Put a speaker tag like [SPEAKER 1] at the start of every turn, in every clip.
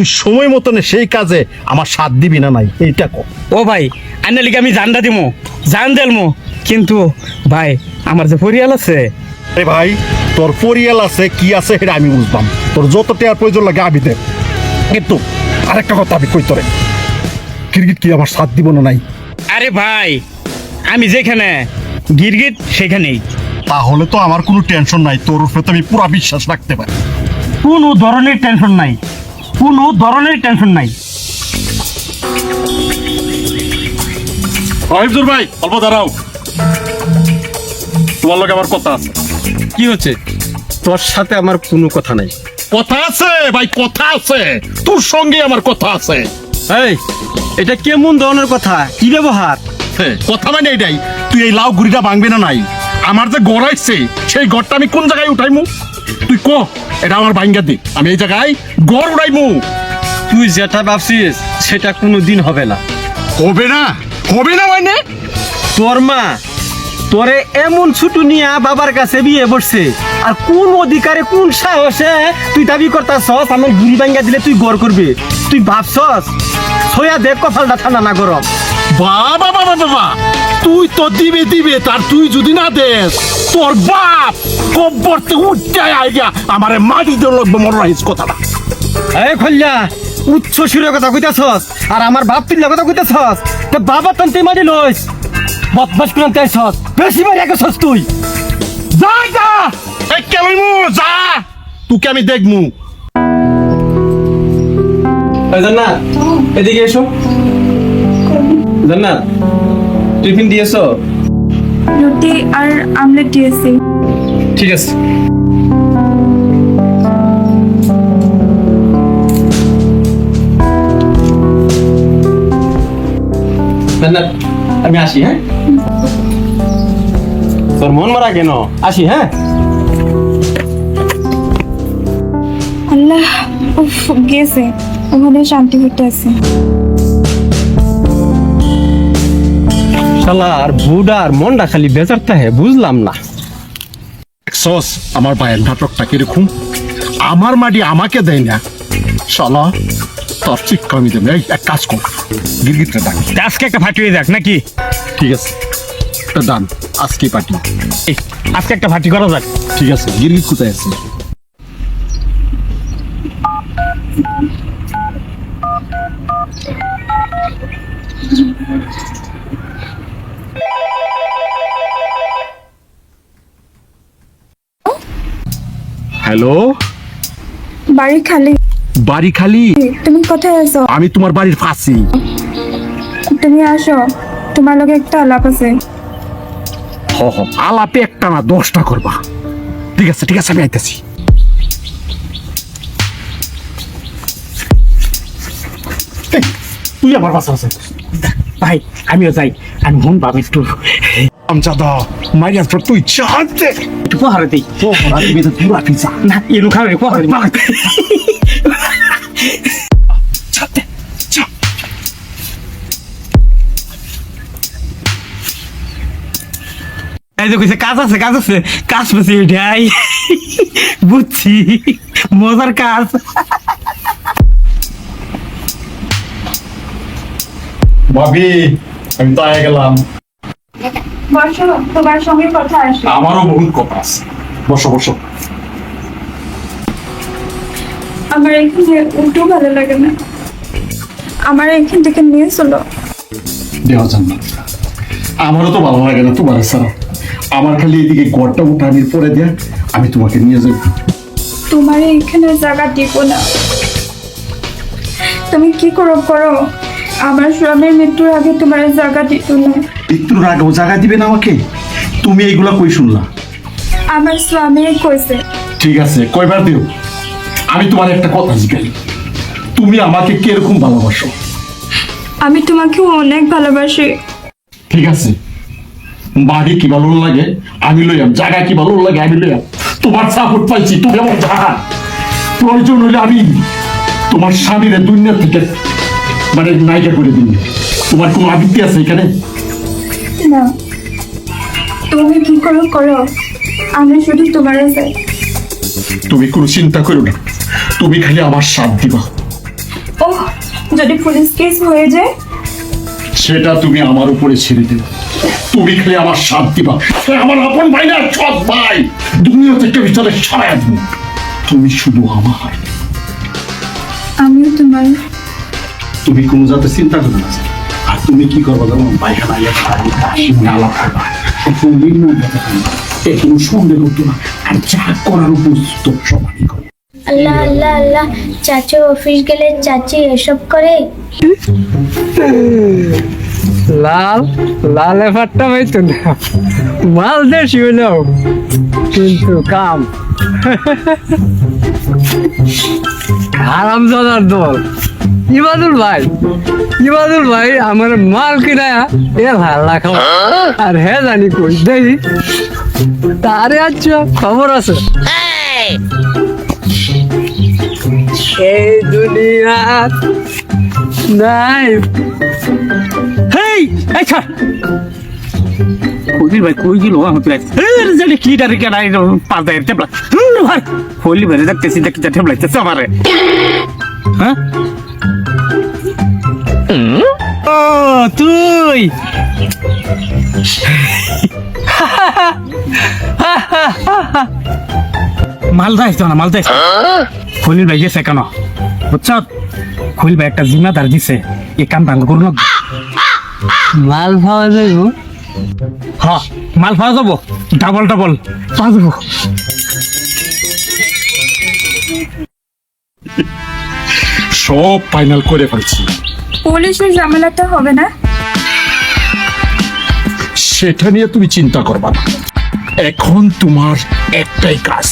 [SPEAKER 1] তুই সময় মতন সেই কাজে আমার সাথ দিবি না নাই? এইটা কো
[SPEAKER 2] ও ভাই আইনার লিগে আমি জানটা দিমু জান দেলমু। কিন্তু ভাই আমার যে পরিয়াল আছে।
[SPEAKER 1] আরে ভাই তোর পরিয়াল আছে কি আছে সেটা আমি বুঝবাম। তোর যত টাকার প্রয়োজন লাগে আমি দে। কিন্তু আরেকটা কথা আমি কই তোরে। ক্রিকেট কি আমার সাথ দিব না নাই?
[SPEAKER 2] আরে ভাই আমি যেখানে গিরগিট সেখানেই।
[SPEAKER 1] তাহলে তো আমার কোনো টেনশন নাই তোর উপরে তো আমি পুরা বিশ্বাস রাখতে পারি।
[SPEAKER 2] কোনো ধরনের টেনশন নাই। কোনো ধরনের টেনশন নাই।
[SPEAKER 1] রহিমজুর ভাই অল্প দাঁড়াও। তোমার লোক আমার কথা আছে।
[SPEAKER 3] কি হচ্ছে? তোর সাথে আমার কোনো কথা নাই।
[SPEAKER 1] কথা আছে ভাই কথা আছে। তোর সঙ্গে আমার কথা আছে।
[SPEAKER 3] এই এটা কেমন ধরনের কথা? কি ব্যবহার?
[SPEAKER 1] কথা মানে এটাই তুই এই লাউ গুড়িটা ভাঙবি না নাই? আমার যে গড়াইছে সেই গড়টা আমি কোন জায়গায় উঠাইমু? তুই ক? এটা আমার ভাঙ্গা দি আমি এই জায়গায় গড় উড়াইমু
[SPEAKER 3] তুই যেটা ভাবছিস সেটা কোনো দিন হবে না।
[SPEAKER 1] হবে না? হবে না মানে?
[SPEAKER 3] তোর মা তোরে এমন ছুটু নিয়া বাবার কাছে বিয়ে বসছে আর কোন অধিকারে কোন সাহসে তুই দাবি করতাছস আমার গুড়ি ভাঙ্গা দিলে তুই গড় করবি? তুই ভাবছস? ছয়া দেখ কপালটা ঠান্ডা না গরম।
[SPEAKER 1] বাবা বাবা বাবা। তুই তো দিবে দিবে তার তুই যদি না দেস। তোর বাপ! কব্বরতে উঠতে আইগা। আমারে মাটি দিয়ে লাগবে মনে রাখিস কথাটা।
[SPEAKER 3] এই খল্লা উচ্চ সুরে কথা কইতাছস আর আমার বাপ তুই কথা কইতাছস তো বাবা তন্তে মারি লইস বদমাস কোন তাইছস বেশি মারি গেছস তুই।
[SPEAKER 1] যা যা! এই কেলইমু যা! তোকে আমি দেখমু।
[SPEAKER 3] জান্নাত এদিকে এসো। জান্নাত টিফিন দিয়েছ?
[SPEAKER 4] রুটি আর আমলেট দিয়েছি
[SPEAKER 3] ঠিক আছে। জান্নাত আমি আসি হ্যাঁ? তোর মন মারা কেন? আসি হ্যাঁ?
[SPEAKER 4] আল্লাহ উফ গেছে ওখানে শান্তি হতে আছে।
[SPEAKER 3] শালা আর বুডার মনটা খালি বেজার থাকে বুঝলাম না।
[SPEAKER 1] সস আমার ভাইয়ের নাটকটা কীরকম? আমার মাটি আমাকে দেয় না। শালা তোর শিক্ষা আমি দেবে এই এক কাজ কর। গিরগিটটা ডাক
[SPEAKER 2] আজকে একটা ফাটি হয়ে যাক নাকি?
[SPEAKER 1] ঠিক আছে। তা ডান। আজকে পার্টি।
[SPEAKER 2] এই, আজকে একটা ফাটি করা যাক।
[SPEAKER 1] ঠিক আছে গিরগিট কোথায় আছে? হ্যালো?
[SPEAKER 4] বাড়ি খালি।
[SPEAKER 1] বাড়ি খালি?
[SPEAKER 4] তুমি কোথায় আছো?
[SPEAKER 1] আমি তোমার বাড়ির ফাঁসি
[SPEAKER 4] তুমি আসো তোমার লগে একটা আলাপ আছে।
[SPEAKER 1] হ হ আলাপে একটা না দশটা করবা। ঠিক আছে ঠিক আছে আমি আইতেছি। তুই আমার বাসা আছে
[SPEAKER 2] ভাই আমিও যাই। আমি মন ভাব একটু
[SPEAKER 1] আমজাদা মাইয়ার পর তুই চাঁদে
[SPEAKER 2] একটু পাহাড়ে দিই
[SPEAKER 1] তো রাখবি তো পুরা পিজা।
[SPEAKER 2] না এনু খাবে পাহাড়ে দিই
[SPEAKER 1] চাঁদে চা
[SPEAKER 2] এই যে কইছে কাজ আছে কাজ আছে। কাজ পেছি এটাই বুঝছি। মজার কাজ।
[SPEAKER 1] ভাবি আমি তো আয় গেলাম।
[SPEAKER 4] বসো তোমার সঙ্গে কথা আসে
[SPEAKER 1] আমারও বহুত কথা আছে। বসো বসো।
[SPEAKER 4] আমার এখানে উল্টো ভালো লাগে না। আমার এখান থেকে নিয়ে চলো।
[SPEAKER 1] দেওয়া যান না। আমারও তো ভালো লাগে না তোমার ছাড়া। আমার খালি এদিকে গড়টা উঠানির পরে দিয়ে আমি তোমাকে নিয়ে যাই।
[SPEAKER 4] তোমার এখানে জায়গা দিব না। তুমি কি করো করো? আমার স্বামীর মৃত্যুর আগে তোমার জায়গা দিত না।
[SPEAKER 1] মৃত্যুর আগেও জায়গা দিবে না আমাকে? তুমি এইগুলা কই শুনলা?
[SPEAKER 4] আমার স্বামী কইছে।
[SPEAKER 1] ঠিক আছে কয়বার দিও। আমি তোমার একটা কথা জিজ্ঞাই তুমি আমাকে কীরকম ভালোবাসো?
[SPEAKER 4] আমি তোমাকে অনেক ভালোবাসি।
[SPEAKER 1] ঠিক আছে বাড়ি কি ভালো লাগে আমি লইয়াম জায়গা কি ভালো লাগে আমি লইয়াম তোমার সাপোর্ট পাইছি তুমি আমার জায়গা। প্রয়োজন হলে আমি তোমার স্বামীর দুনিয়া থেকে মানে নায়িকা করে দিন তোমার কোনো আবৃত্তি আছে এখানে?
[SPEAKER 4] না। তুমি কি করো করো। আমি শুধু তোমার চাই।
[SPEAKER 1] তুমি কোনো চিন্তা করো না। তুমি খালি আমার সাথ দিবা।
[SPEAKER 4] যদি পুলিশ কেস হয়ে যায়?
[SPEAKER 1] সেটা তুমি আমার উপরে ছেড়ে দেবে। তুমি খালি আমার সাথ দিবা। আমার আপন ভাই না সৎ ভাই। দুনিয়া থেকে ভিতরে দেবো তুমি শুধু আমার
[SPEAKER 4] আমিও তোমার
[SPEAKER 1] তুমি কোনো যাতে চিন্তা করবে না। আর তুমি কি করব জানো? পায়খানা কোনো সন্দেহ করতো না। আর যা করার উপর তো সমানই করে।
[SPEAKER 5] আল্লাহ আল্লাহ আল্লাহ চাচু অফিস গেলে চাচি এসব করে।
[SPEAKER 2] লাল লাল এফারটা না। মাল দেশ হইলেও কিন্তু কাম। আরাম দাদার দল। ইবাদুল ভাই ইবাদুল ভাই আমার মাল কিনা এ হাল্লা খাওয়া। আর হে জানি কই দেখি। তারে আচ্ছা খবর আছে? এই দুনিয়ার নাই। হেই এই ছাড়। কইলি ভাই কই গেল আমার প্রায় জানি কি ডারে কেন পাতা এর টেবলা ভাই হলি ভাই দেখতেছি দেখতে টেবলা তেছে আমারে। হ্যাঁ? ও, তুই! মাল যাইছ না মাল যাইছ খলিল ভাই, গেছে কেন? বুঝছ? খলিল ভাই, একটা জিম্মাদার দিছে এই কাম ভাঙ্গ করুন। মাল পাওয়া যাইব। হ মাল পাওয়া যাব? Double double. পাওয়া যাব।
[SPEAKER 1] সব ফাইনাল করে ফেলছি।
[SPEAKER 4] পুলিশের ঝামেলাটা হবে না?
[SPEAKER 1] সেটা নিয়ে তুমি চিন্তা করবা না। এখন তোমার একটাই কাজ।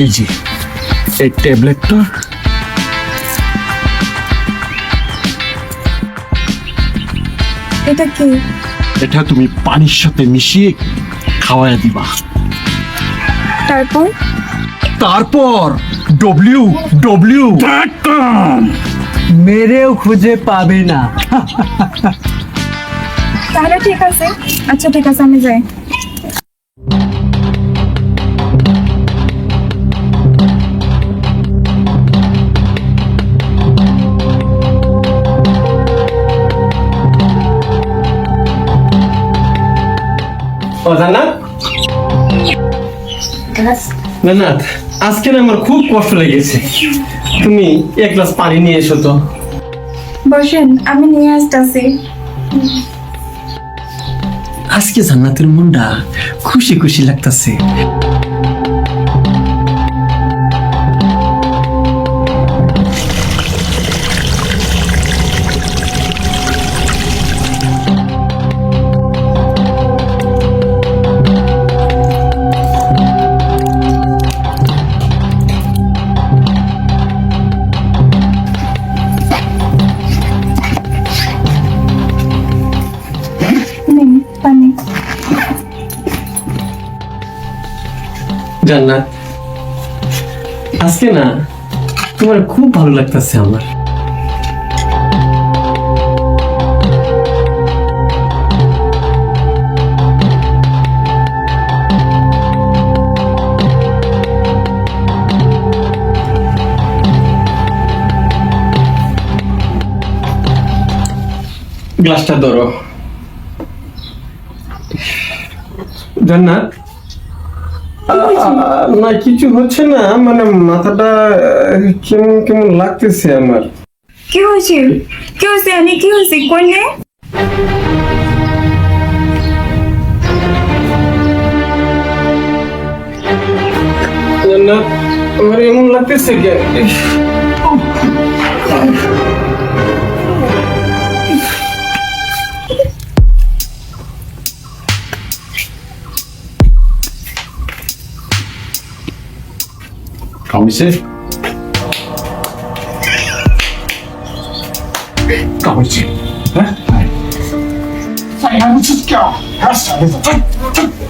[SPEAKER 1] এই যে এই ট্যাবলেটটা।
[SPEAKER 4] এটা কি?
[SPEAKER 1] এটা তুমি পানির সাথে মিশিয়ে খাওয়ায় দিবা।
[SPEAKER 4] তারপর?
[SPEAKER 1] তারপর ডব্লিউ ডব্লিউ
[SPEAKER 2] মেরেও খুঁজে পাবে না।
[SPEAKER 4] তাহলে ঠিক আছে। আচ্ছা ঠিক আছে আমি যাই।
[SPEAKER 3] ও জান্নাত জান্নাত আজকে না আমার খুব কষ্ট লেগেছে। তুমি এক গ্লাস পানি নিয়ে এসো তো।
[SPEAKER 4] বসেন আমি নিয়ে আসতেছি।
[SPEAKER 3] আজকে জান্নাতের মুন্ডা খুশি খুশি লাগতাছে। জান্নাত। আজকে না তোমার খুব ভালো লাগতাছে আমার। গ্লাসটা ধরো। জান্নাত না কিছু হচ্ছে না মানে মাথাটা কেমন কেমন লাগতেছে আমার।
[SPEAKER 4] কি হয়েছে? কি হয়েছে আমি কি হয়েছে? কইলে
[SPEAKER 3] আমার এমন লাগতেছে কেন?
[SPEAKER 1] কামিছে কামিছে হ্যাঁ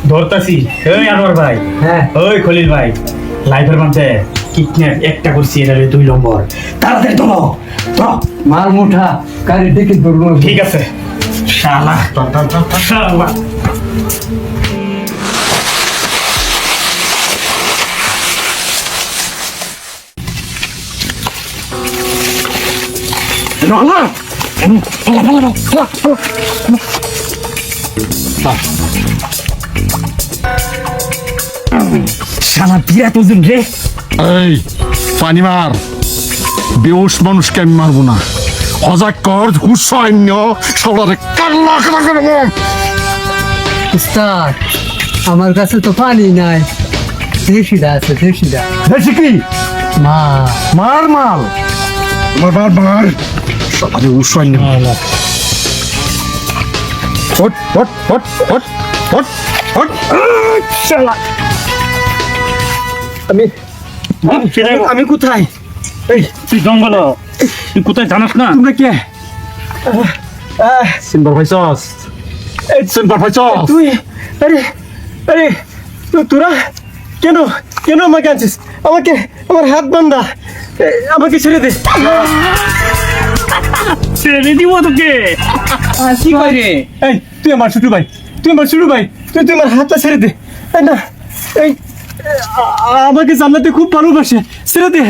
[SPEAKER 2] ধরতাছি। ওই আনোয়ার ভাই।
[SPEAKER 3] হ্যাঁ।
[SPEAKER 2] ওই খলিল ভাই। লাইফের মধ্যে কিডন্যাপ একটা করছি এটা দুই নম্বর। তাড়াতাড়ি ধরো ধরো
[SPEAKER 6] মাল মুঠা গাড়ি ডেকে ধরবো।
[SPEAKER 2] ঠিক আছে। শালা। শালা বিরাট ওজন রে?
[SPEAKER 1] এই পানি মার বেউস মানুষকে আমি মারবো না। হজাক কর হুসৈন্য সবারে কাল্লা কাল্লা করে
[SPEAKER 6] উস্তাদ আমার কাছে তো পানি নাই। দেশিটা আছে দেশিটা
[SPEAKER 1] দেখছি কি?
[SPEAKER 6] মা
[SPEAKER 1] মার মাল। মার মার মার। সবারে হুসৈন্য হট হট হট হট হট হট শালা।
[SPEAKER 3] আমি আমি কোথায়?
[SPEAKER 2] এই তুই জঙ্গল। তুই কোথায় জানাস না?
[SPEAKER 3] তোমরা কে? আহ,
[SPEAKER 1] সিনবার ভাইছস এই সিনবার ভাইছস
[SPEAKER 3] তুই। আরে আরে তোরা কেন কেন আমাকে আনছিস? আমাকে আমার হাত বান্ধা। আমাকে ছেড়ে দে।
[SPEAKER 2] ছেড়ে দিব তোকে। কি কয় রে
[SPEAKER 3] এই তুই আমার ছোট ভাই তুই আমার ছোট ভাই তুই তুই আমার হাতটা ছেড়ে দে। না এই আমাকে জান্নাতে খুব ভালোবাসে। ছেড়ে দে।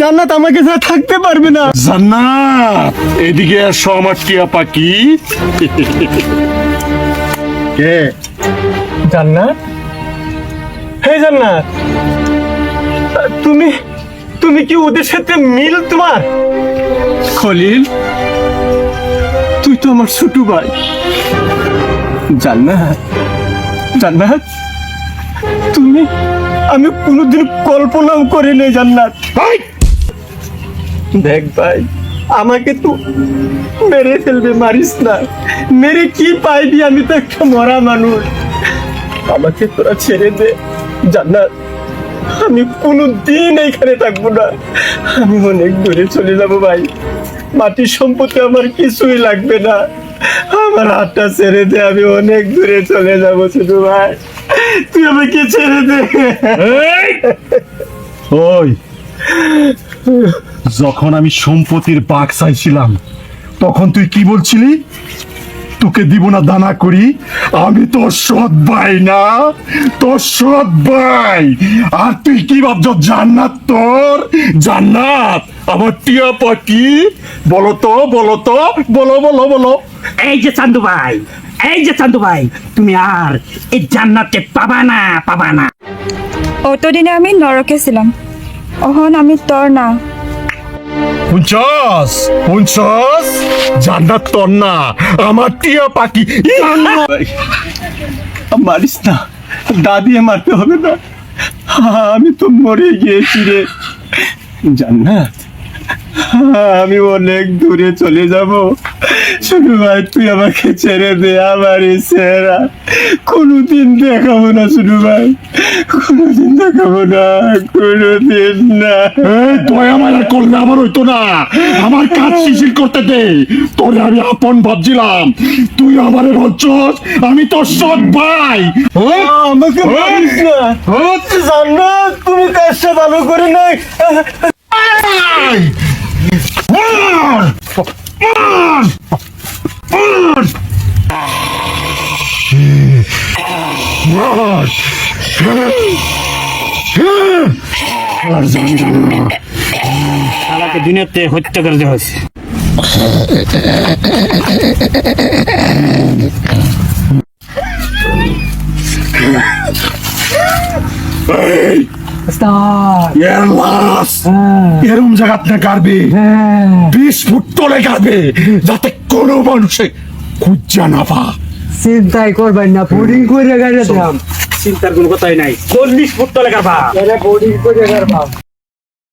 [SPEAKER 3] জান্নাত আমাকে ছাড়া থাকতে পারবে না।
[SPEAKER 1] জান্নাত এদিকে এসো আমার টিয়া পাখি। কে?
[SPEAKER 3] জান্নাত? হে জান্নাত তুমি তুমি কি ওদের সাথে মিল তোমার? খলিল তুই তো আমার ছোট ভাই। জান্নাত জান্নাত তুমি আমি কোনোদিন কল্পনাও করিনি জান্নাত। দেখ ভাই আমাকে তো মেরে ফেলবে মারিস না। মেরে কি পাইবি? আমি তো একটা মরা মানুষ। আমাকে তোরা ছেড়ে দে জান্নাত। আমি কোনো দিন এখানে থাকব না। আমি অনেক দূরে চলে যাব ভাই। মাটির সম্পত্তি আমার কিছুই লাগবে না। আমার হাতটা ছেড়ে দে, আমি অনেক দূরে চলে যাব শুধু ভাই। তুই আমাকে ছেড়ে দে।
[SPEAKER 1] ওই, যখন আমি সম্পত্তির বাঘ চাইছিলাম, তখন তুই কি বলছিলি? তোকে দিব না দানা করি। আমি তোর সৎ ভাই না। তোর সৎ ভাই। আর তুই কি ভাবছ জান্নাত তোর? জান্নাত? আমার টিয়া পাখি? বলো তো বলো তো বলো বলো বলো।
[SPEAKER 2] এই যে চান্দু ভাই এই যে চান্দু ভাই তুমি আর এই জান্নাতকে পাবা না পাবা না।
[SPEAKER 4] অতদিনে আমি নরকে ছিলাম। অহন আমি তোর না।
[SPEAKER 1] পুঞ্চস পুঞ্চস জান্নাত তোর না আমার টিয়া পাখি
[SPEAKER 3] মারিস না দাদিয়ে মারতে হবে না। আমি তো মরে গিয়েছি রে। জান্নাত আমি অনেক দূরে চলে যাব। শুধু ভাই তুই আমাকে ছেড়ে দে আমার এই চেহারা কোনোদিন দেখাবো না শুধু ভাই। কোনোদিন দেখাবো না কোনোদিন না।
[SPEAKER 1] এই আমার মায়া করলে আমার হইতো না। আমার কাজ শিশির করতে দে। তোরে আমি আপন ভাবছিলাম। তুই আমারে বলছস আমি তোর সৎ ভাই।
[SPEAKER 3] আমাকে মারিস না। জান্নাত তুমি কাজটা ভালো করে নাই
[SPEAKER 2] শালাকে দুনিয়াতে হত্যা করে দেওয়া হয়েছে
[SPEAKER 1] এই! এর লাশ।
[SPEAKER 6] হ্যাঁ।
[SPEAKER 1] এরম জায়গাত না কাটবে
[SPEAKER 6] হ্যাঁ।
[SPEAKER 1] বিশ ফুট তলে কাটবে যাতে কোনো মানুষে খুঁজা না পা।
[SPEAKER 6] চিন্তাই করবেন না বোর্ডিং করে গাড়ি দাম
[SPEAKER 2] চিন্তার কোনো কথাই নাই। চল্লিশ ফুট তলে কারবা
[SPEAKER 6] বোর্ডিং করে গাড়ি